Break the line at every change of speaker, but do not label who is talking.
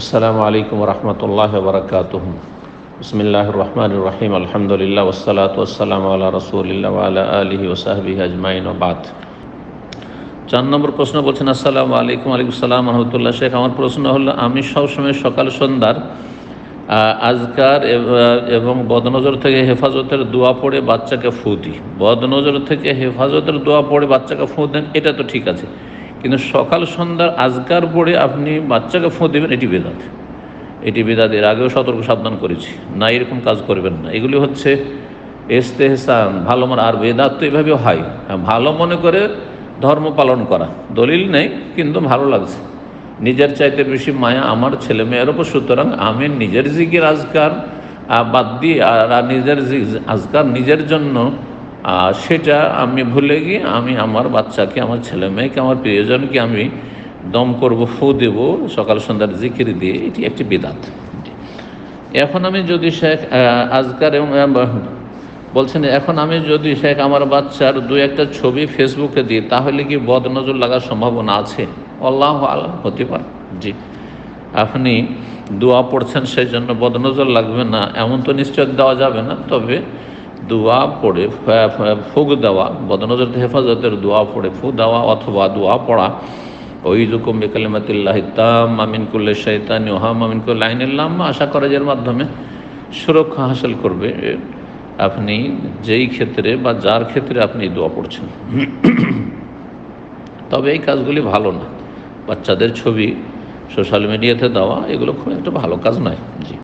আসসালামু আলাইকুম রহমতুল্লাহ বরকাতুহ। বিসমিল্লাহ রহমান রহিম। আলহামদুলিল্লাহ ওসালাত ওসালাম আল্লাহ রসুলিল্লাহ আলা আলহি ওসাহবি আজমাইন বাদ। চার নম্বর প্রশ্ন বলছেন, আসসালামু আলাইকুম আলাইকুম সালাম রহমতুল্লাহ। শেখ, আমার প্রশ্ন হলো, আমি সবসময় সকাল, সন্ধ্যার আজকার এবং বদনজর থেকে হেফাজতের দোয়া পড়ে বাচ্চাকে ফু দিই। বদনজর থেকে হেফাজতের দোয়া পড়ে বাচ্চাকে ফু দেন, এটা তো ঠিক আছে। কিন্তু সকাল সন্ধ্যার আজকার পড়ে আপনি বাচ্চাকে ফোঁ দেবেন এটি বেদাত। এটি বেদাত এর আগেও সতর্ক সাবধান করেছি। না এরকম কাজ করবেন না। এগুলি হচ্ছে এস্তেহসান ভালো মনে। আর বেদাত তো এভাবে হয়। হ্যাঁ, ভালো মনে করে ধর্ম পালন করা। দলিল নেই কিন্তু ভালো লাগছে। নিজের চাইতে বেশি মায়া আমার ছেলে মেয়ের ওপর সুতরাং আমি নিজের জিকির আজকার বাদ দিয়ে আর নিজের আজকার নিজের জন্য আহ, সেটা আমি ভুলে গিয়ে আমি আমার বাচ্চাকে আমার ছেলে মেয়েকে আমার প্রিয়জনকে আমি দম করব ফু দেব সকাল সন্ধ্যার জিকির দিয়ে। এটি একটি বেদাত। এখন আমি যদি শেখ আজকার বলছেন এখন আমি যদি শেখ আমার বাচ্চার দু একটা ছবি ফেসবুকে দিই তাহলে কি বদনজর লাগার সম্ভাবনা আছে? আল্লাহ আলম হতে পারে। জি। আপনি দোয়া পড়ছেন সেই জন্য বদনজর লাগবে না। এমন তো নিশ্চয় দেওয়া যাবে না। তবে দোয়া পড়ে ফুক দেওয়া, বদনজর হেফাজতের দোয়া পড়ে ফু দেওয়া অথবা দোয়া পড়া। ওই রকম তাম মামিন কুল্লে শৈতান ওহাম মামিন কুল্লা আইনিল্লাম আশা করা যার মাধ্যমে সুরক্ষা হাসিল করবে। আপনি যেই ক্ষেত্রে বা যার ক্ষেত্রে আপনি দোয়া পড়ছেন। তবে এই কাজগুলি ভালো না। বাচ্চাদের ছবি, সোশ্যাল মিডিয়াতে দেওয়া, এগুলো খুব একটা ভালো কাজ নয়। জি।